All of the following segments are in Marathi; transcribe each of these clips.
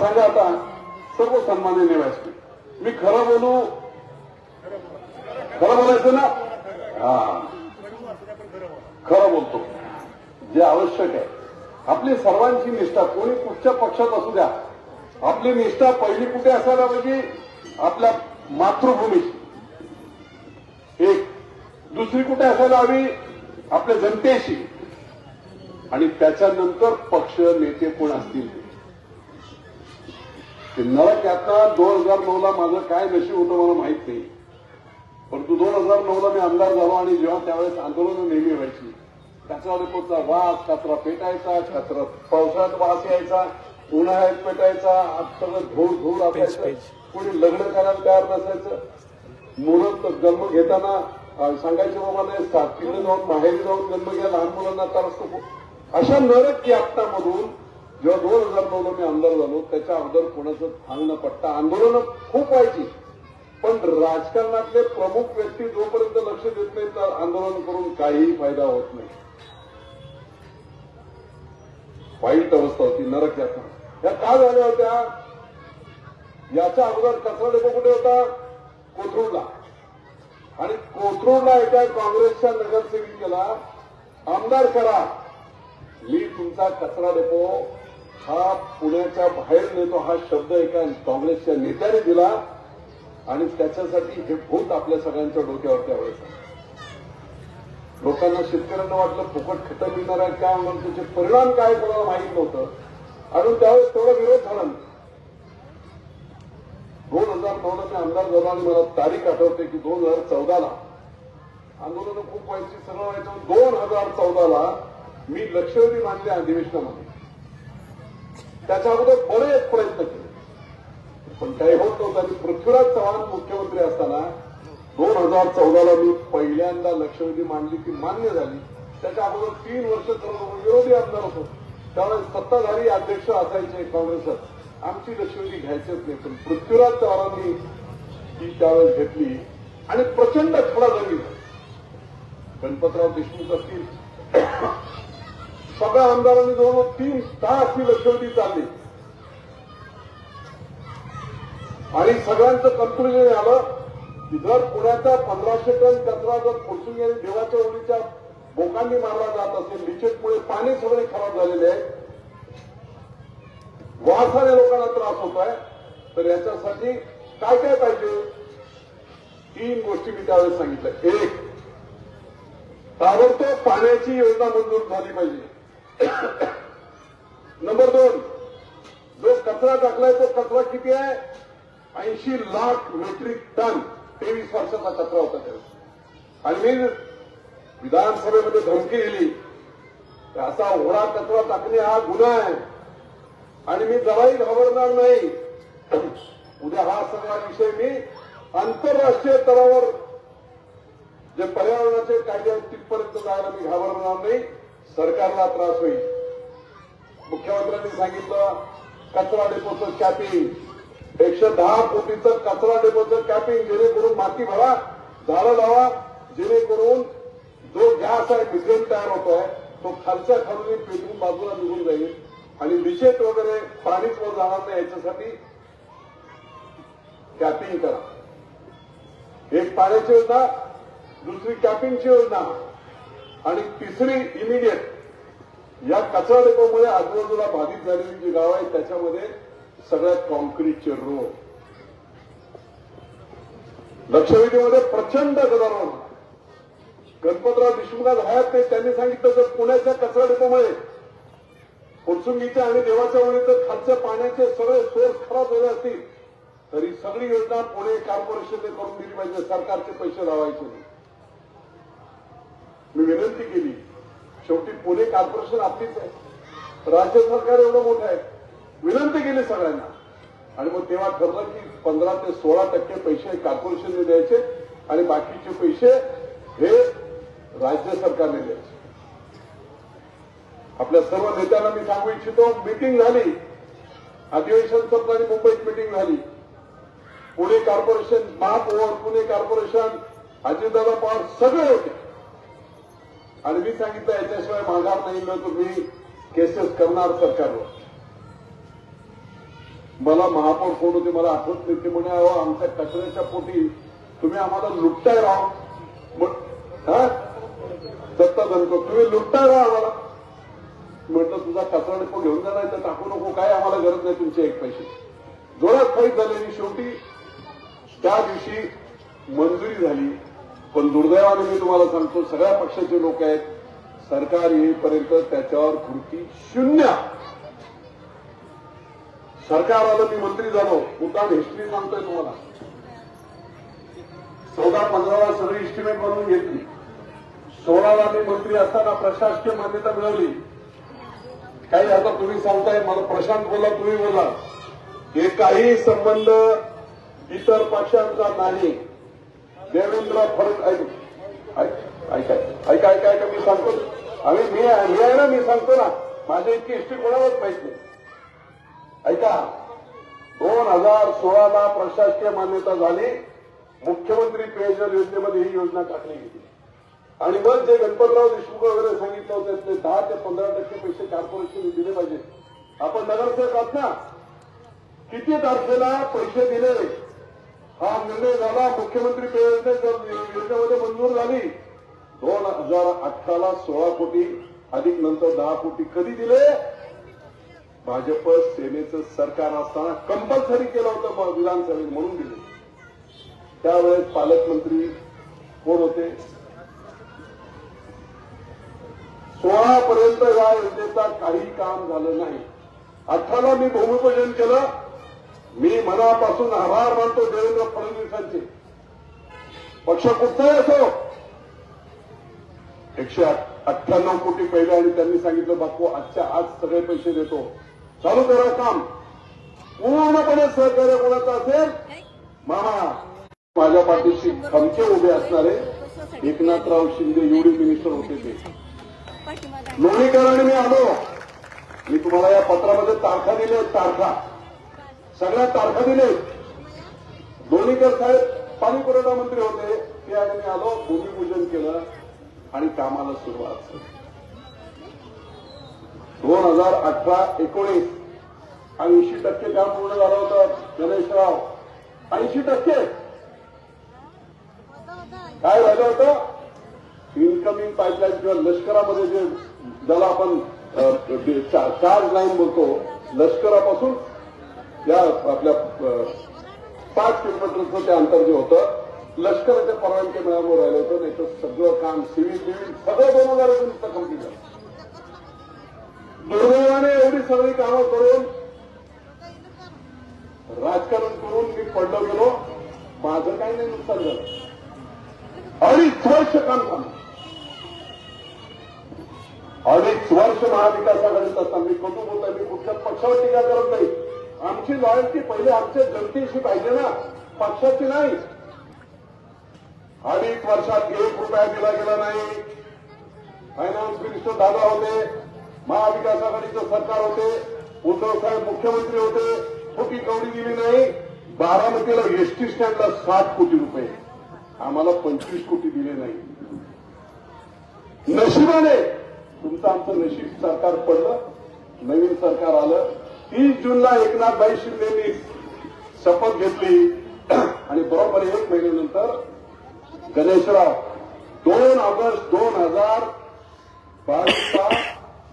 सांगा आता सर्व सन्मान्य निवायचे मी खरं बोलू? खरं बोलायचं ना? हा. खरं बोलतो. जे आवश्यक आहे. आपली सर्वांची निष्ठा कोणी कुठच्या पक्षात असू द्या. आपली निष्ठा पहिली कुठे असायला पाहिजे? आपल्या मातृभूमीची. एक. दुसरी कुठे असायला हवी? आपल्या जनतेशी. आणि त्याच्यानंतर पक्ष नेते कोण असतील? ते. ते नरक यात्रा दोन हजार नऊ ला माझं काय नशीब होतं मला माहीत नाही. परंतु दोन हजार नऊ ला मी आमदार झालो आणि जेव्हा त्यावेळेस आंदोलन नेहमी व्हायची कचरा डेपोचा वास कचरा पेटायचा कचरा पावसाळ्यात वास यायचा उन्हाळ्यात पेटायचा सगळं धूळ धूळ असायचं. कोणी लग्न करायला तयार नसायचं. मुलं जन्म घेताना सांगायचे बाबा नाही तिकडे जाऊन माहेरी जाऊन जन्म घ्या लहान मुलांना त्रास अशा नरक की आपटामधून जेव्हा दोन हजार नऊला मी आमदार झालो त्याच्या अगोदर कोणाचं थांगणं पट्टा आंदोलनं खूप व्हायची. पण राजकारणातले प्रमुख व्यक्ती जोपर्यंत लक्ष देत नाही तर आंदोलन करून काहीही फायदा होत नाही. वाईट अवस्था होती नरक यातना. या का झाल्या होत्या? याच्या अगोदर कचरा डेपो कुठे होता? कोथरूडला. आणि कोथरूडला एका काँग्रेसच्या नगरसेविकेला आमदार करा मी तुमचा कचरा डेपो हा पुण्याच्या बाहेर नेतो हा शब्द एका काँग्रेसच्या नेत्याने दिला आणि त्याच्यासाठी हे भूत आपल्या सगळ्यांच्या डोक्यावर त्यावेळेस लोकांना शेतकऱ्यांना वाटलं फुकट खतं मिळणार आहे काय म्हणून त्याचे परिणाम काय कोणाला माहीत नव्हतं. आणि त्यावेळेस तेवढा विरोध झाला दोन हजार नऊला मी आमदार झालो आणि मला तारीख आठवते की दोन हजार चौदाला आंदोलन खूप व्हायची सगळं व्हायचं. दोन हजार चौदाला मी लक्षवेधी मानले अधिवेशनामध्ये. त्याच्या अगोदर बरेच प्रयत्न केले. पण काही होत नव्हतं आणि पृथ्वीराज चव्हाण मुख्यमंत्री असताना दोन हजार चौदाला मी पहिल्यांदा लक्षवेधी मांडली ती मान्य झाली. त्याच्या अगोदर तीन वर्ष सर्व विरोधी आमदार होतो. त्यावेळेस सत्ताधारी अध्यक्ष असायचे काँग्रेसात आमची लक्षवेधी घ्यायचीच नाही पण पृथ्वीराज चव्हाणांनी ती त्यावेळेस घेतली आणि प्रचंड खडा झाली. गणपतराव देशमुख असतील सगळ्या आमदारांनी जवळजवळ तीन तास ही लक्षवेधी चालली. आणि सगळ्यांचं कन्क्लुजन आलं की जर पुण्याचा पंधराशे टन कचरा जर फुरसुंगी आणि देवाच्या ओळीच्या बोकांनी मारला जात असेल लिचेटमुळे पाणी सगळे खराब झालेले आहे. वासाने लोकांना त्रास होत आहे. तर याच्यासाठी काय काय पाहिजे? तीन गोष्टी मी त्यावेळेस सांगितल्या. एक ताबडतोब पाण्याची योजना मंजूर झाली पाहिजे. नंबर दोन जो कचरा टाकलाय तो कचरा किती आहे? ऐंशी लाख मेट्रिक टन. तेवीस वर्षाचा कचरा होता त्याला आणि मी विधानसभेमध्ये धमकी दिली. असा ओढा कचरा टाकणे हा गुन्हा आहे. आणि मी जराही घाबरणार नाही. उद्या हा सगळा विषय मी आंतरराष्ट्रीय स्तरावर जे पर्यावरणाचे कायदे आहेत तिथपर्यंत जायला मी घाबरणार नाही. सरकारला त्रास होईल. मुख्यमंत्र्यांनी सांगितलं कचरा डेपोचं कॅपिंग एकशे दहा कोटीचं कचरा डेपोचं कॅपिंग जेणेकरून माती भरा झाडं लावा जेणेकरून जो गॅस आहे मिथेन तयार होतोय तो खालच्या खालून पेटून बाजूला निघून जाईल. आणि लिचेत वगैरे पाणीच वर जाणार नाही याच्यासाठी कॅपिंग करा. एक पाण्याची योजना दुसरी कॅपिंगची योजना. आणि तिसरी इमिडिएट या कचरा डेपोमुळे आजूबाजूला बाधित झालेली जी गाव आहेत त्याच्यामध्ये सगळ्यात कॉन्क्रीटचे रोड लक्षवेधीमध्ये प्रचंड गदारोळ. गणपतराव देशमुखात हयात ते त्यांनी सांगितलं तर पुण्याच्या कचरा डेपोमुळे फुरसुंगीच्या आणि देवाच्या वळीचं खालच्या पाण्याचे सगळे सोर्स खराब झाले असतील तरी सगळी योजना पुणे कॉर्पोरेशनने करून दिली पाहिजे सरकारचे पैसे लावायचे नाही. मी विनंती केली. शेवटी पुणे कॉर्पोरेशन आपलीच आहे. राज्य सरकार एवढं मोठं आहे. विनंती केली सगळ्यांना. आणि मग तेव्हा ठरलं की पंधरा ते सोळा टक्के पैसे कॉर्पोरेशनने द्यायचे आणि बाकीचे पैसे हे राज्य सरकारने द्यायचे. आपल्या सर्व नेत्यांना मी सांगू इच्छितो मिटिंग झाली. अधिवेशन संपलं आणि मुंबईत मिटिंग झाली. पुणे कॉर्पोरेशन महापौर पुणे कॉर्पोरेशन अजितदादा पवार सगळे होते. आणि मी सांगितलं याच्याशिवाय माघार नाही मग तुम्ही केसेस करणार सरकारवर. मला महापौर कोण होते मला आठवत नाही. ते म्हणे अहो आमच्या कचऱ्याच्या पोटी तुम्ही आम्हाला लुटताय राव. मग हा? दत्ता तुम्ही लुटताय राहा आम्हाला. म्हटलं तुझा कचरा डिपो घेऊन जा नाही तर टाकू नको. काय आम्हाला गरज नाही तुमचे एक पैसे. जोरात फाईट झालेली शेवटी त्या दिवशी मंजुरी झाली. पण दुर्दैवाने मी तुम्हाला सांगतो सगळ्या पक्षाचे लोक आहेत. सरकार येईपर्यंत त्याच्यावर कृती शून्य. सरकार आलं मी मंत्री झालो मुद्दाम हिस्ट्री सांगतोय तुम्हाला. चौदा पंधराला सगळी इस्टिमेट बनवून घेतली. सोळाला मी मंत्री असताना प्रशासकीय मान्यता मिळवली. काही आता तुम्ही सांगताय मला प्रशांत बोला तुम्ही बोला. हे काही संबंध इतर पक्षांचा नाही. देवेंद्र फडणवीस ऐक. ऐक- ऐका ऐका ऐका ऐका मी सांगतो. आम्ही मी आहे मी आहे ना मी सांगतो ना माझ्या इतकी हिस्ट्री कोणालाच माहीत नाही. ऐका दोन हजार सोळाला प्रशासकीय मान्यता झाली मुख्यमंत्री पेयजल योजनेमध्ये ही योजना टाकली गेली. आणि मग जे गणपतराव देशमुख वगैरे सांगितलं होतं ते दहा ते पंधरा टक्के पैसे कॉर्पोरेशन दिले पाहिजे आपण नगरसेवक आहात ना? किती तारखेला पैसे दिले? हा निर्णय झाला. मुख्यमंत्री पेयजल योजनेमध्ये मंजूर झाली. दोन हजार अठराला सोळा कोटी अधिक नंतर दहा कोटी कधी दिले? भाजप सेनेचं सरकार असताना कंपल्सरी केलं होतं विधानसभेत म्हणून दिले. त्यावेळेस पालकमंत्री कोण होते? सोळा पर्यंत या योजनेचा काही काम झालं नाही. अठराला मी भूमिपूजन केलं. मी मनापासून आभार मानतो देवेंद्र फडणवीसांचे. पक्ष कुठचाही असो एकशे अठ्ठ्याण्णव कोटी पहिले आणि त्यांनी सांगितलं बापू आजच्या आज सगळे पैसे देतो. चालू करा काम. पूर्णपणे सहकार्य कोणाचं असेल? मामा. माझ्या पाठीशी खमके उभे असणारे एकनाथराव शिंदे एवढे मिनिस्टर होते ते. लोणीकरांनी मी आलो. मी तुम्हाला या पत्रामध्ये तारखा दिल्या तारखा. सगळ्या तारखा दिले. आहेत. लोणीकर साहेब पाणी पुरवठा मंत्री होते. ते आणि मी आलो भूमिपूजन केलं आणि कामाला सुरुवात दोन हजार अठरा एकोणीस ऐंशी टक्के काम पूर्ण झालं होतं गणेशराव. ऐंशी टक्के. काय झालं होतं? इन्कमिंग पाईपलाईन किंवा लष्करामध्ये जे ज्याला आपण चार्ज लाईन बोलतो लष्करापासून या आपल्या पाच किलोमीटरचं ते अंतर जे होतं लष्कराच्या परवानगी मिळावं राहिलं होतं नाही तर सगळं काम सिव्हिल बिव्हिल सगळं दोन हजार एकोणीसचं झालं दुर्दैवाने एवढी सगळी कामं करून राजकारण करून मी पडलो गेलो. माझं काही नाही नुकसान झालं. अडीच वर्ष काम झालं. अडीच वर्ष महाविकास आघाडीत असताना मी कटू बोलतोय मी कुठल्या पक्षावर टीका करत नाही. आमची लॉयल्टी पहिले आमच्या जनतेशी पाहिजे ना पक्षाची नाही. अनेक वर्षात एक रुपया दिला गेला नाही. फायनान्स मिनिस्टर दादा होते महाविकास आघाडीचं सरकार होते उद्धव साहेब मुख्यमंत्री होते खोटी कवडी दिली नाही. बारामतीला एसटी स्टँडला सात कोटी रुपये. आम्हाला पंचवीस कोटी दिले नाही. नशिबाने तुमचं आमचं नशीब सरकार पडलं नवीन सरकार आलं तीस जूनला एकनाथबाई शिंदेनी शपथ घेतली. आणि बरोबर एक महिन्यानंतर गणेशराव दोन ऑगस्ट दोन हजार बावीसला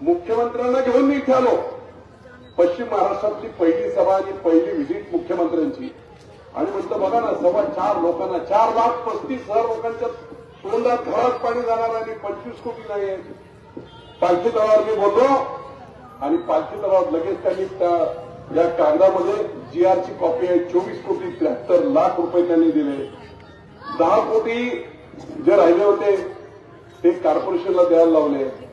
मुख्यमंत्र्यांना घेऊन मी इथे आलो. पश्चिम महाराष्ट्रातली पहिली सभा आणि पहिली व्हिजिट मुख्यमंत्र्यांची. आणि म्हटलं बघा ना सव्वा चार लोकांना चार लाख पस्तीस हजार लोकांच्या तोंडात घरात पाणी जाणार आणि पंचवीस कोटी नाही आहे. पालखी तलावावर मी बोललो आणि पालखी तलावात लगेच त्यांनी त्या या कागदामध्ये जीआरची कॉपी आहे. चोवीस कोटी त्र्याहत्तर लाख रुपये त्यांनी दिले. दहा कोटी जे राहिले होते ते कॉर्पोरेशनला द्यायला लावले.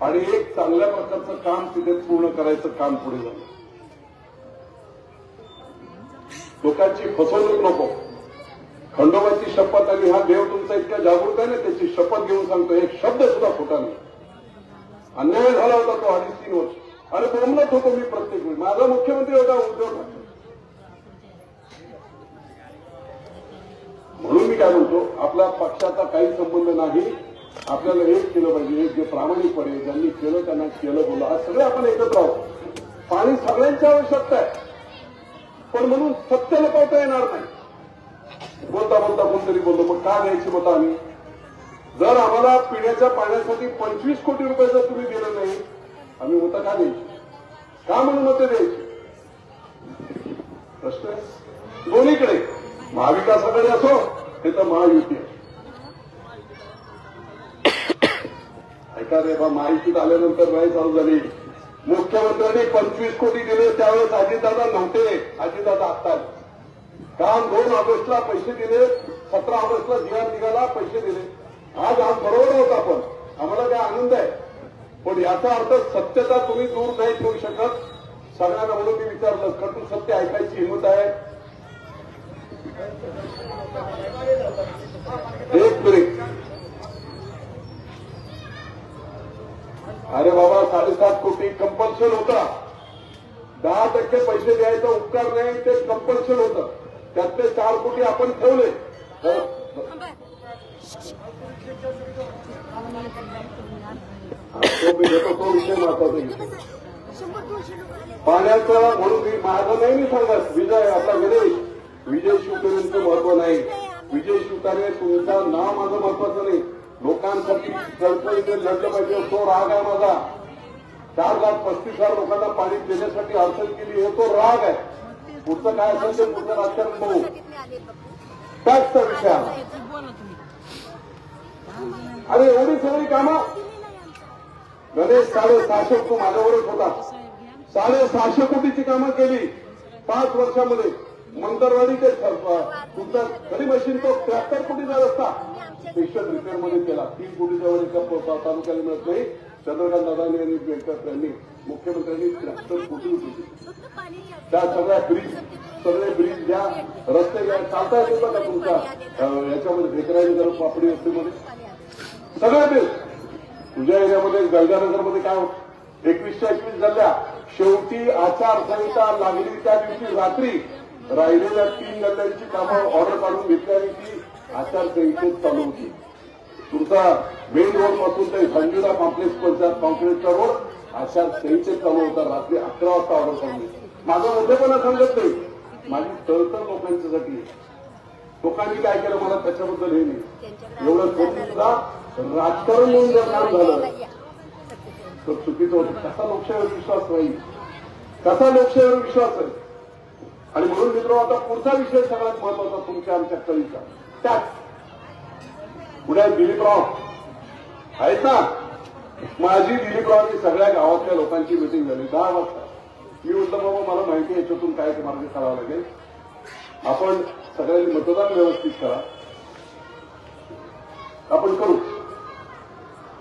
आणि एक चांगल्या प्रकारचं काम तिथे पूर्ण करायचं काम पुढे झालं. लोकांची फसवणूक नको. खंडोबाची शपथ आणि हा देव तुमचा इतक्या जागृत आहे ना त्याची शपथ घेऊन सांगतो. एक शब्द सुद्धा खोटा नाही. अन्याय झाला होता तो अडीच तीन वर्ष. अरे बोंबलत होतो मी प्रत्येक वेळी. माझा मुख्यमंत्री होता उद्धव ठाकरे. म्हणून मी काय म्हणतो आपला पक्षाचा काही संबंध नाही. आपल्याला एक केलं पाहिजे एक जे प्रामाणिकपणे ज्यांनी केलं त्यांना केलं बोला. आज सगळे आपण एकत्र आहोत. पाणी सगळ्यांची आवश्यकता आहे. पण म्हणून सत्य लपवता येणार नाही. बोलता बोलता कोणतरी बोलतो मग का द्यायची मतं आम्ही? जर आम्हाला पिण्याच्या पाण्यासाठी पंचवीस कोटी रुपये जर तुम्ही दिलं नाही आम्ही होतं का द्यायची का म्हणून मतं द्यायची प्रश्न दोन्हीकडे. महाविकासाकडे असो हे तर महायुती ऐका रे बा माहितीत आल्यानंतर नाही चालू झाली. मुख्यमंत्र्यांनी पंचवीस कोटी दिले त्यावेळेस अजितदादा नव्हते. अजितदादा आत्ता काम दोन ऑगस्टला पैसे दिले सतरा ऑगस्टला दिवा निघाला पैसे दिले. आज आज बरोबर होता आपण. आम्हाला काय आनंद आहे? पण याचा अर्थ सत्यता तुम्ही दूर नाही ठेवू शकत. सगळ्यांना म्हणून मी विचारलं कटू सत्य ऐकायची हिंमत आहे? एक मिनिट. अरे बाबा साडेसात कोटी कंपल्शन होता. दहा टक्के पैसे द्यायचा उपकार नाही ते कंपल्शन होतं. त्यातले चार कोटी आपण ठेवले. तो मी घेतो तो विषय महत्त्वाचा घेतो पाण्याचं म्हणून मी माझं नाही मी सांगत. विजय आपला विजय विजय शिवकरेंचं महत्त्व नाही. विजय शिवतारे तुमचं नाव माझं महत्वाचं नाही. लोकांसाठी चळचळीने लढलं पाहिजे तो राग आहे माझा. चार लाख पस्तीस हजार लोकांना पाणी देण्यासाठी अडचण केली हे तो राग आहे. पुढचं काय असेल ते पुढचं राजकारण बघू. त्याच तर विषय अरे एवढी सगळी कामं गणेश साडे सहाशे तो माझ्यावरच होता. साडे सहाशे कोटीची कामं केली. पाच वर्षामध्ये. मंतरवाडी ते तुमचा खरी मशीन तो त्र्याहत्तर कोटीचा रस्ता. स्पेशल रिपेअरमध्ये केला. तीन कोटीच्या वर तालुक्याला मिळत नाही. चंद्रकांत दादानी आणि व्यंकट यांनी मुख्यमंत्र्यांनी त्र्याहत्तर कोटी दिली. त्या सगळ्या ब्रिज सगळे ब्रिज ज्या रस्ते ज्या चालता येतील बघा तुमच्या. याच्यामध्ये भेकराई नगर पापडी वस्तीमध्ये. सगळे बिल तुझ्या एरियामध्ये गलगानगरमध्ये काय होत? एकवीसच्या एकवीस झाल्या शेवटी आचारसंहिता लागली त्या दिवशी रात्री राहिलेल्या तीन गल्ल्यांची कामं ऑर्डर काढून घेतली ती आचारसंहितेत चालू होती. तुमचा मेन रोडपासून ते संजुला कॉम्प्लेक्स पंचायत कॉम्प्लेक्सचा रोड आचारसंहितेत चालू होता. रात्री अकरा वाजता ऑर्डर काढून घेतली. माझं मोठेपणा सांगत नाही. माझी तळतळ लोकांच्यासाठी लोकांनी काय केलं मला त्याच्याबद्दल हे नाही. एवढं करून सुद्धा राजकारण म्हणून जर काम झालं तर चुकीचं होतं. कसा लोकशाहीवर विश्वास राहील? कसा लोकशाहीवर विश्वास आहे आणि म्हणून मित्र आता पुढचा विषय सगळ्यात महत्त्वाचा तुमच्या आमच्या कळीचा. त्याच पुढे दिलीपराव आहेत ना? माझी दिलीपरावनी सगळ्या गावातल्या लोकांची मिटिंग झाली. दहा वाजता. मी म्हटलं बाबा मला माहिती याच्यातून काय मार्ग करावा लागेल. आपण सगळ्यांनी मतदान व्यवस्थित करा. आपण करू.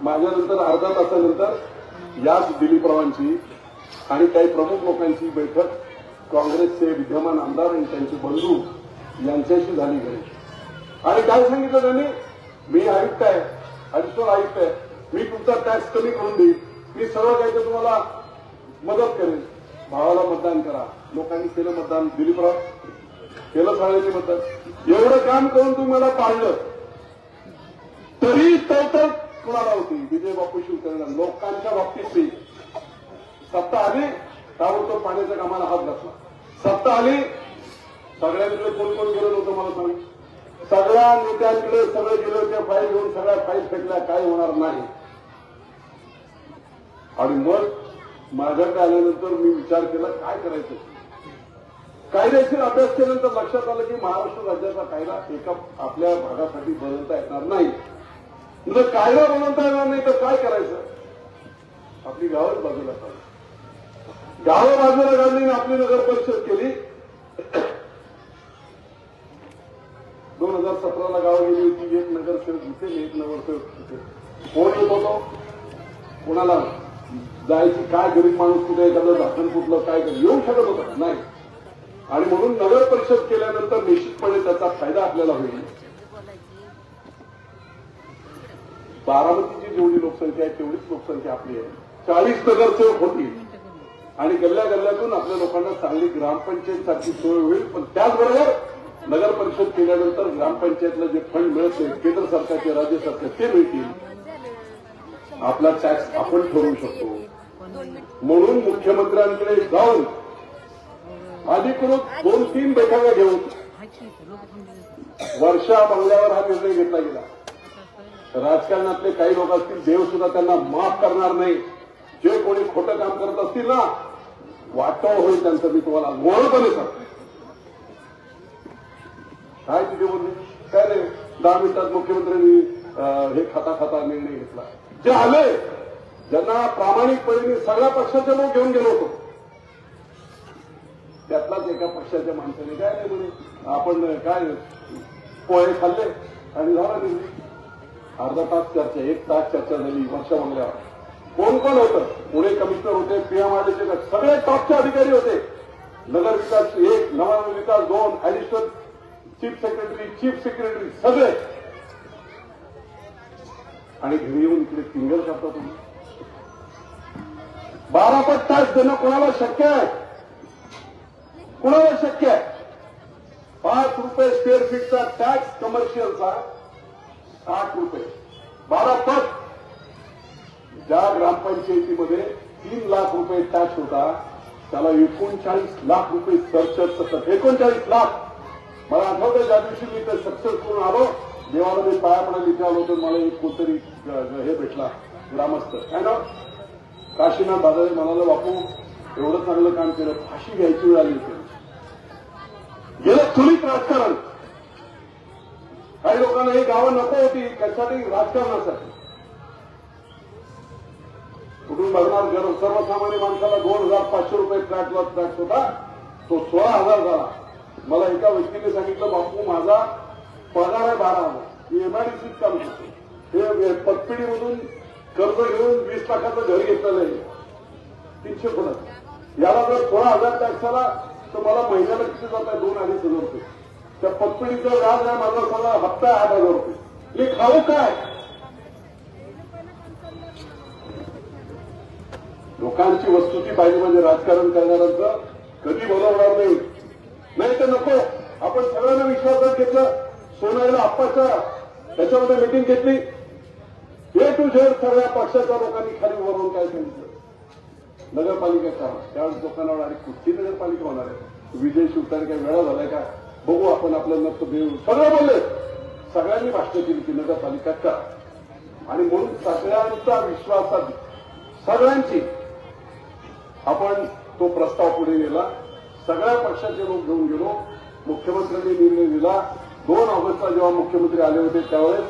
माझ्यानंतर अर्धा तासानंतर याच दिलीपरावांची आणि काही प्रमुख लोकांची बैठक काँग्रेसचे विद्यमान आमदार आणि त्यांचे बंधू यांच्याशी झाली घरी आणि काय सांगितलं त्यांनी? मी आयुक्त आहे अडिशनल आयुक्त आहे. मी तुमचा टॅक्स कमी करून देईन. मी सर्व काही तुम्हाला मदत करेन. भावाला मतदान करा. लोकांनी केलं मतदान. दिलीपराव केलं सगळ्यांनी मतदान. एवढं काम करून तुम्ही मला पाळलं. तरी तर कुणाला होती? विजय बापू शिवसेनेला. लोकांच्या बाबतीत नाही सत्ता आली ताबडतोब पाण्याच्या कामाला हात घातला. सत्ता आली सगळ्यांकडे कोण कोण गेलं नव्हतं मला सांग. सगळ्या नेत्यांकडे सगळे गेले होते फाईल घेऊन सगळ्या फाईल फेकल्या काय होणार नाही. आणि मग माझ्याकडे आल्यानंतर मी विचार केला काय करायचं? कायदेशीर अभ्यास केल्यानंतर लक्षात आलं की महाराष्ट्र राज्याचा कायदा एका आपल्या भागासाठी बदलता येणार नाही. तुझं कायदा बनवता येणार नाही तर काय करायचं? आपली गावच बाजूला काढली गावं बाजूला काढली आणि आपली नगर परिषद केली. दोन हजार सतराला गाव गेली होती. एक नगरसेवक इथे एक नगरसेवक तिथे. कोण येत होतो? कोणाला? जायची काय गरीब माणूस कुठे एखादं झाकण कुठलं काय येऊ शकत होता. नाही. आणि म्हणून नगर परिषद केल्यानंतर निश्चितपणे त्याचा फायदा आपल्याला होईल. बारामतीची जेवढी लोकसंख्या आहे तेवढीच लोकसंख्या आपली आहे. चाळीस नगरसेवक होतील. आणि गल्ल्या गल्ल्यातून आपल्या लोकांना चांगली ग्रामपंचायत सारखी सोय होईल. पण त्याचबरोबर नगर परिषद केल्यानंतर ग्रामपंचायतला जे फंड मिळते केंद्र सरकारचे राज्य सरकार ते मिळतील. आपला टॅक्स आपण ठरवू शकतो. म्हणून मुख्यमंत्र्यांकडे जाऊन अधिकृत दोन तीन बैठका घेऊन वर्षा बंगल्यावर हा निर्णय घेतला गेला. राजकारणातले काही लोक असतील देव सुद्धा त्यांना माफ करणार नाही. जे कोणी खोटं काम करत असतील ना वाटव होईल त्यांचं मी तुम्हाला मोळपणे सांगतो. काय तिथे बोलले? काय नाही दहा मिनिटात मुख्यमंत्र्यांनी हे खाता खाता निर्णय घेतला. जे आले ज्यांना प्रामाणिकपणे मी सगळ्या पक्षाचे लोक घेऊन गेलो होतो. त्यातलाच एका पक्षाच्या माणसाने काय नाही म्हणे? आपण काय पोहे खाल्ले आणि झाला निर्णय. अर्धा तास चर्चा एक तास चर्चा झाली वर्षा बंगल्यावर कोण कोण होतं? पुणे कमिशनर होते पीएमआरडीचे सगळे टॉपचे अधिकारी होते. नगर विकास एक नगर विकास दोन additional chief secretary chief secretary सगळे. आणि घरी येऊन इकडे फिंगर करता तुम्ही. बारा पट तास देणं कोणाला शक्य आहे? कोणाला शक्य आहे? पाच रुपये स्क्वेअर फीटचा टॅक्स कमर्शियलचा साठ रुपये. बारा पट. ज्या ग्रामपंचायतीमध्ये तीन लाख रुपये टॅक्स होता त्याला एकोणचाळीस लाख रुपये सरचर्च सतत एकोणचाळीस लाख. मला आठवतं ज्या दिवशी मी ते सक्सेस करून आलो देवाला मी पाया पडायला इथे आलो तर मला एक कोणतरी हे भेटला ग्रामस्थ. काय ना काशीनाथ दादाने म्हणाला बापू एवढं चांगलं काम केलं फाशी घ्यायची वेळ आली होती. गेलं चुलीत राजकारण. काही लोकांना ही गावं नको होती कशासाठी राजकारणासाठी. कुठून बघणार जर सर्वसामान्य माणसाला दोन हजार पाचशे रुपये फ्लॅटवर फ्लॅट होता तो सोळा हजार झाला. मला एका व्यक्तीने सांगितलं बापू माझा पगार आहे बारा हजार. मी एमआयडीसीत काम करतो. हे पतपिढीमधून कर्ज घेऊन वीस लाखाचं घर घेतलेलं आहे. तीनशे पडत याला जर सोळा हजार टॅक्स आला तर मला महिन्याला किती जात आहे? दोन अडीच हजार रुपये. त्या पतपिढीचं व्याज आहे माझा सगळा हप्ता आहे आठ हजार रुपये मी खाऊ काय? लोकांची वस्तुती पाहिजे म्हणजे राजकारण करणाऱ्यांचं कधी बोलवणार नाही. नाही तर नको. आपण सगळ्यांना विश्वासात घेतलं. सोनायला आप्पाच्या त्याच्यामध्ये मिटिंग घेतली. हे टू झेड सगळ्या पक्षाच्या लोकांनी खाली उभारून काय सांगितलं? नगरपालिका त्यावेळेस लोकांना वाटलं, अरे कुठची नगरपालिका होणार आहे? विजय शिवतारे काही वेळा झालाय का? बघू आपण आपलं नक्क देऊ सगळं बोलले. सगळ्यांनी भाषण केली की नगरपालिका करा आणि म्हणून सगळ्यांचा विश्वासात सगळ्यांची. आपण तो प्रस्ताव पुढे नेला. सगळ्या पक्षाचे लोक घेऊन गेलो. मुख्यमंत्र्यांनी निर्णय दिला. दोन ऑगस्टला जेव्हा मुख्यमंत्री आले होते त्यावेळेस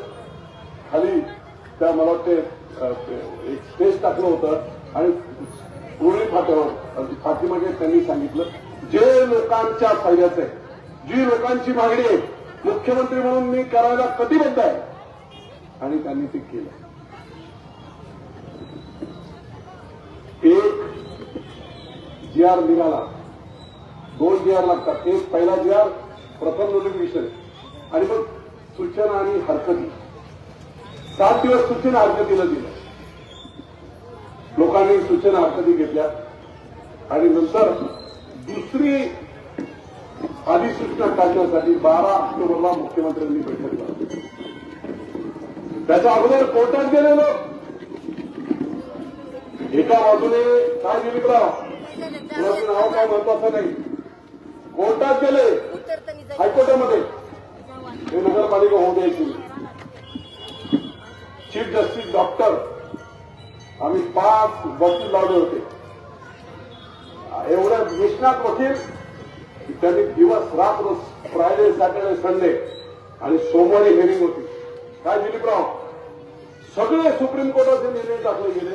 खाली त्या मला वाटते एक स्टेज टाकलं होतं. आणि पुणे फाट्यावर पाठीमागे त्यांनी सांगितलं जे लोकांच्या फायद्याचं आहे जी लोकांची मागणी आहे मुख्यमंत्री म्हणून मी करायला कटिबद्ध आहे. आणि त्यांनी ते केलं. एक जी आर निघाला. दोन जी आर लागतात. एक पहिला जी आर प्रथम नोटिफिकेशन आणि मग सूचना आणि हरकती. सात दिवस सूचना हरकतीला दिल्या. लोकांनी सूचना हरकती घेतल्या. आणि नंतर दुसरी अधिसूचना काढण्यासाठी बारा ऑक्टोबरला मुख्यमंत्र्यांनी बैठक झाली त्याच्या अगोदर कोर्टात गेलेलो. एका बाजूने काय दिलीपराव? कोणाचं नाव काय महत्वाचं नाही. कोर्टात गेले. हायकोर्टामध्ये. हे नगरपालिका होऊ द्यायची. चीफ जस्टिस डॉक्टर आम्ही पाच वकील लावले होते. एवढ्या निष्णात वकील की त्यांनी दिवस रात्र फ्रायडे सॅटर्डे संडे आणि सोमवारी हेरिंग होती. काय दिलीपराव सगळे सुप्रीम कोर्टाचे निर्णय टाकले गेले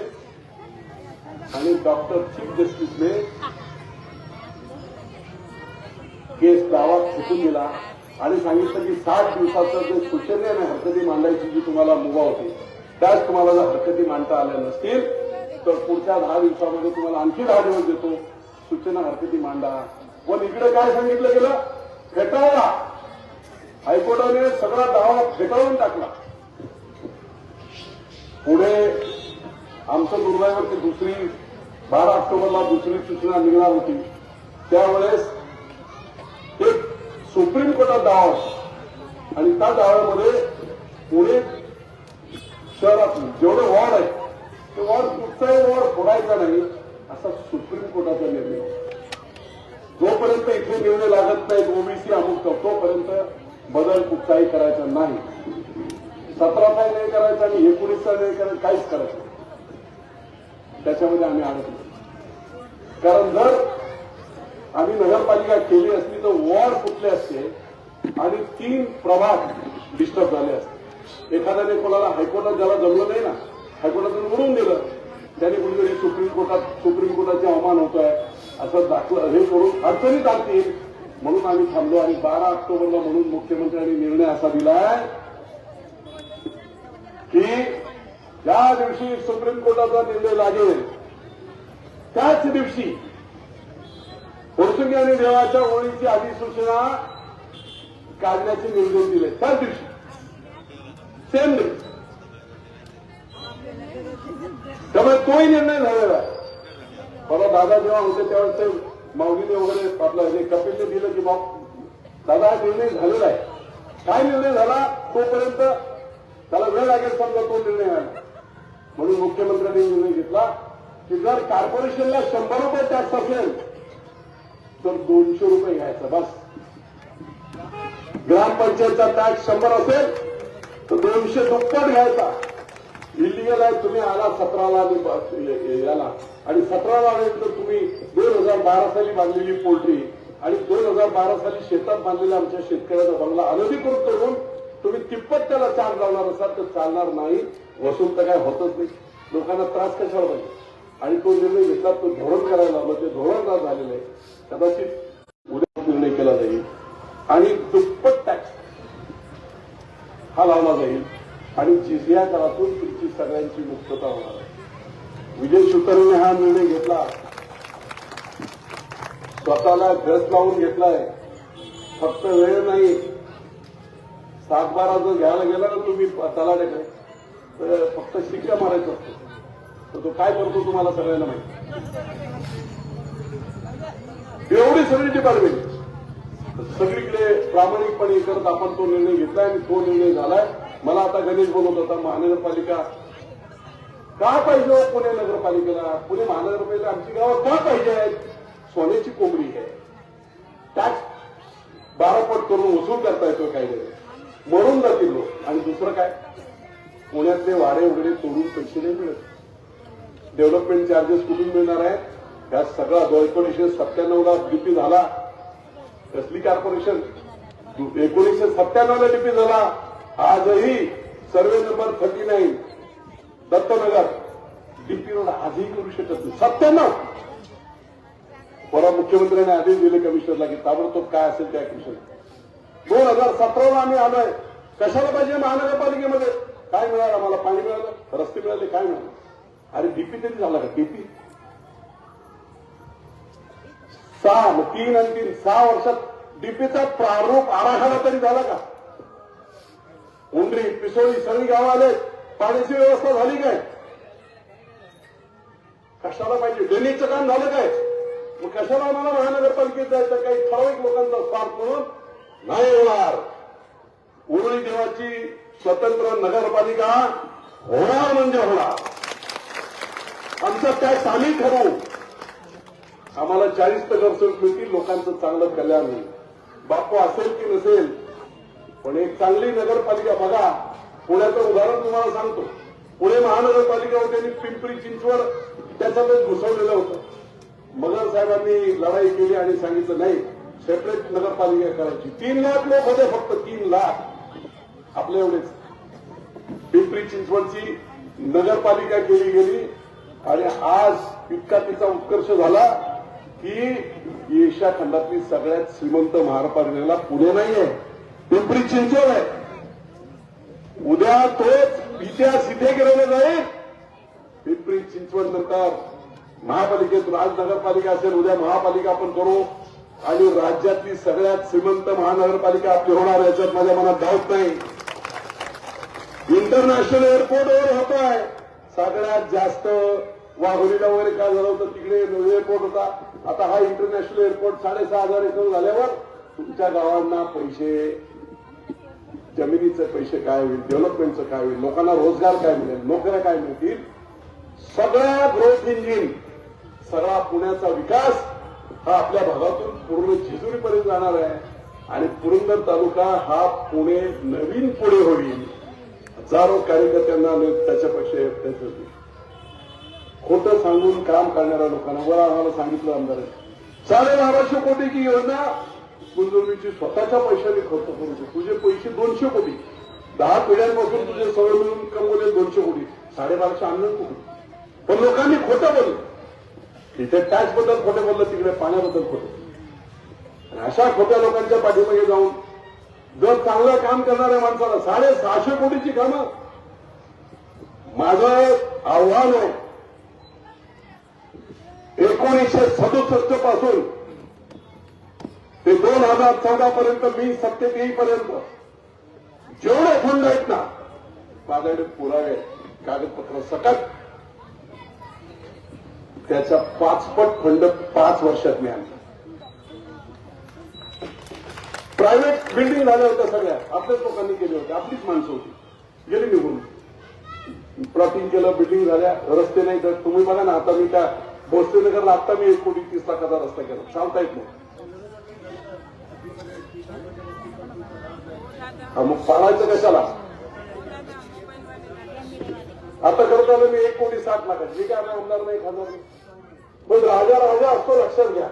आणि डॉक्टर चीफ जस्टिसने केस दावा फुटून दिला. आणि सांगितलं की साठ दिवसाचं जे आणि हरकती मांडायची जी तुम्हाला मुभा होती त्याच तुम्हाला जर हरकती मांडता आल्या नसतील तर पुढच्या दहा दिवसामध्ये तुम्हाला आणखी दहा दिवस देतो. सूचना हरकती मांडा. पण इकडे काय सांगितलं गेलं? फेटाळला. हायकोर्टाने सगळा दावा फेटाळून टाकला. पुढे आमचं दुर्दैव की दुसरी बारा ऑक्टोबरला दुसरी सूचना निघणार होती. त्यावेळेस एक सुप्रीम कोर्टात दावा होता. आणि त्या दाव्यामध्ये पुणे शहरात जेवढे वॉर्ड आहे ते वॉर्ड कुठचाही वॉर्ड फोडायचा नाही असा सुप्रीम कोर्टाचा निर्णय होता. जोपर्यंत इथे निर्णय लागत नाहीत ओबीसी अमुक तोपर्यंत बदल कुठलाही करायचा नाही. सतराचा नाही करायचा आणि एकोणीसचा नाही करायचा काहीच करायचं त्याच्यामध्ये आम्ही अडकलो कारण जर आम्ही नगरपालिका केली असती तर वॉर्ड फुटले असते आणि तीन प्रभाग डिस्टर्ब झाले असते. एखाद्याने कोणाला हायकोर्टात ज्याला जमलं नाही ना हायकोर्टातून उडून दिलं त्याने कुठेतरी सुप्रीम कोर्टात सुप्रीम कोर्टाचे अवमान होत आहे असं दाखल हे करून अडचणीत आणतील म्हणून आम्ही थांबलो आणि बारा ऑक्टोबरला म्हणून मुख्यमंत्र्यांनी निर्णय असा दिलाय की ज्या दिवशी सुप्रीम कोर्टाचा निर्णय लागेल. त्याच दिवशी पोर्तुगी आणि देवाच्या ओळीची अधिसूचना काढण्याचे निर्देश दिले. त्याच दिवशी. Same day. त्यामुळे तोही निर्णय झालेला आहे. मला दादा जेव्हा होते त्यावेळेस ते माऊलीने वगैरे आपलं हे कपिलने दिलं की बाप दादा हा निर्णय झालेला आहे. काय निर्णय झाला? तोपर्यंत त्याला वेळ लागेल समजा तो निर्णय आला. म्हणून मुख्यमंत्र्यांनी निर्णय घेतला की जर कॉर्पोरेशनला शंभर रुपये टॅक्स असेल तर दोनशे रुपये घ्यायचा बस. ग्रामपंचायतचा टॅक्स शंभर असेल तर दोनशे दुप्पट घ्यायचा. इलिगल आहे तुम्ही आला सतराला आणि याला. आणि सतराला आल्यानंतर तुम्ही दोन हजार बारा साली बांधलेली पोल्ट्री आणि दोन हजार बारा साली शेतात बांधलेला आमच्या शेतकऱ्याचा बंगला अनधिकृत करून तुम्ही तिप्पट त्याला चार्ज लावणार असाल तर चालणार नाही. वसूल तर काय होतच नाही. लोकांना त्रास कशाला पाहिजे आणि तो निर्णय घेतला तो धोरण करायला लावलं ते धोरण झालेलं आहे. कदाचित उद्या निर्णय केला जाईल आणि दुप्पट टॅक्स हा लावला जाईल आणि जिजिया करातून तुमची सगळ्यांची मुक्तता होणार आहे. विजय शिवतरेने हा निर्णय घेतला. स्वतःला ग्रस लावून घेतलाय. फक्त वेळ नाही. सातबारा जर घ्यायला गेला ना तुम्ही तलाड्याकडे तर फक्त शिक्का मारायचं असतो. तर तो काय करतो तुम्हाला सगळ्यांना माहिती. एवढी सगळी डिपार्टमेंट सगळीकडे प्रामाणिकपणे करत आपण तो निर्णय घेतलाय आणि तो निर्णय झालाय. मला आता गणेश बोलत होता महानगरपालिका का पाहिजे हो पुणे नगरपालिकेला? पुणे महानगरपालिकेला आमची गावं का पाहिजे आहेत? सोन्याची कोंबडी आहे. टॅक्स बारापट करून वसूल करता येतो काही नाही मरून जातील लोक. आणि दुसरं काय? पुण्यातले वाडे वगैरे तोडून पैसे नाही मिळत. डेव्हलपमेंट चार्जेस कुठून मिळणार आहेत? ह्या सगळा जो एकोणीसशे सत्त्याण्णवला डीपी झाला. कसली कॉर्पोरेशन एकोणीसशे सत्त्याण्णवला डीपी झाला. आजही survey number thirty nine Dattanagar DP road आजही करू शकत नाही. सत्त्याण्णव परवा मुख्यमंत्र्यांनी आदेश दिले कमिशनरला की ताबडतोब काय असेल त्या कमिशन दोन हजार सतराला आम्ही आलोय. कशाला पाहिजे महानगरपालिकेमध्ये? काय मिळालं? आम्हाला पाणी मिळालं. रस्ते मिळाले काय मिळालं? अरे डीपी तरी झाला का? डीपी सहा मग तीन आणि तीन. सहा वर्षात डीपीचा प्रारूप आराखडा तरी झाला का? उंडरी पिसोळी सगळी गावं आले पाण्याची व्यवस्था झाली काय? कशाला पाहिजे? ड्रेनेजचं काम झालं काय? मग कशाला आम्हाला महानगरपालिकेत जायचं? काही ठराविक लोकांचा स्वार्थ म्हणून नाही होणार. उरुळी देवाची स्वतंत्र नगरपालिका होणार म्हणजे होणार. आमचं टॅक्स आम्ही ठरवू? आम्हाला चाळीस तर पर्सेंट मिळतील लोकांचं चांगलं कल्याण. होईल बापू असेल की नसेल पण एक चांगली नगरपालिका बघा. पुण्याचं उदाहरण तुम्हाला सांगतो. पुणे महानगरपालिका होती आणि पिंपरी चिंचवड त्याच्यातच घुसवलेलं होतं. मगर साहेबांनी लढाई केली आणि सांगितलं नाही सेपरेट नगरपालिका करायची. तीन लाख लोक होते फक्त तीन लाख. आपले एवढेच. पिंपरी चिंचवडची नगरपालिका केली गेली आणि आज इतका तिचा उत्कर्ष झाला की एशिया खंडातली सगळ्यात श्रीमंत महानगरपालिकेला पुणे नाहीये पिंपरी चिंचवड आहे. उद्या तोच इतिहास इथे गेलेला जाईल पिंपरी चिंचवड नंतर महापालिकेतून आज नगरपालिका असेल उद्या महापालिका आपण करू. आणि राज्यातली सगळ्यात श्रीमंत महानगरपालिका आपली होणार याच्यात माझ्या मनात डाऊट नाही. इंटरनॅशनल एअरपोर्टवर होत आहे सगळ्यात जास्त वाघोलीला वगैरे काय झालं होतं तिकडे एअरपोर्ट होता. आता हा इंटरनॅशनल एअरपोर्ट साडेसहा हजार एकर झाल्यावर तुमच्या गावांना पैसे जमिनीचे पैसे काय होईल डेव्हलपमेंटचं काय होईल लोकांना रोजगार काय मिळेल नोकऱ्या काय मिळतील सगळ्या ग्रोथ इंजिन सगळा पुण्याचा विकास हा आपल्या भागातून पूर्ण जेजुरीपर्यंत जाणार आहे. आणि पुरंदर तालुका हा पुणे नवीन पुणे होईल. हजारो कार्यकर्त्यांना त्याच्यापेक्षा एकट्याच खोटं सांगून काम करणाऱ्या लोकांना वर आम्हाला सांगितलं आमदार साडे बाराशे कोटी की योजना. कुंजोरीची स्वतःच्या पैशाने खर्च करू शकतो. तुझे पैसे दोनशे कोटी. दहा पिढ्यांपासून तुझे सवय मिळून कमवले दोनशे कोटी. साडेबाराशे आणलं कोटी पण लोकांनी खोटं बोललं. इथे टॅक्सबद्दल खोटे बोललं तिकडे पाण्याबद्दल खोटं. आणि अशा खोट्या लोकांच्या पाठीमागे जाऊन जर चांगलं काम करणाऱ्या माणसाला साडे सहाशे कोटीची कामं. माझं आव्हान आहे. एकोणीसशे सदुसष्टपासून ते दोन हजार चौदा पर्यंत मी सत्तेत येईपर्यंत जेवढे फंड आहेत ना माझ्याकडे पुरावे कागदपत्र सकट त्याचा पाचपट फंड पाच वर्षात मी प्रायव्हेट बिल्डिंग झाल्या होत्या सगळ्या. आपल्याच लोकांनी केल्या होत्या आपलीच माणसं होती. गेली निघून. प्लॉटिंग केलं बिल्डिंग झाल्या. रस्ते नाही तर तुम्ही बघा ना आता मी त्या भोसलेनगरला आता मी एक कोटी तीस लाखाचा रस्ता केला. सांगता येत नाही. मग पाळायचं कशाला? आता करत मी एक कोटी साठ लाखाची. मी काय होणार नाही खाणार नाही. पण राजा राजा असतो लक्षात घ्या.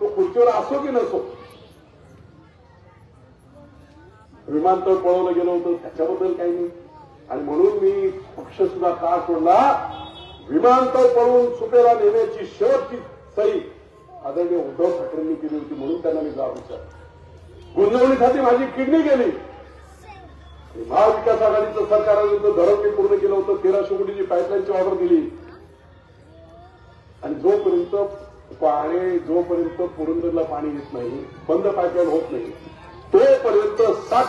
तो खुर्चीवर असो की नसो? विमानतळ पळवलं गेलं होतं त्याच्याबद्दल काही नाही. आणि म्हणून मी पक्ष सुद्धा का सोडला? विमानतळ पळवून सुपेला नेण्याची शेवटची सही आदरणीय उद्धव ठाकरेंनी केली होती म्हणून त्यांना मी जाब विचार गुंजवणीसाठी माझी किडनी गेली. महाविकास आघाडीचं सरकार आल्यानंतर धरण मी पूर्ण केलं होतं तेराशे कोटीची पाईपलाईनची ऑर्डर दिली. आणि जोपर्यंत पाणी जोपर्यंत पुरंदरला पाणी येत नाही बंद पाईपलाईन होत नाही तोपर्यंत सात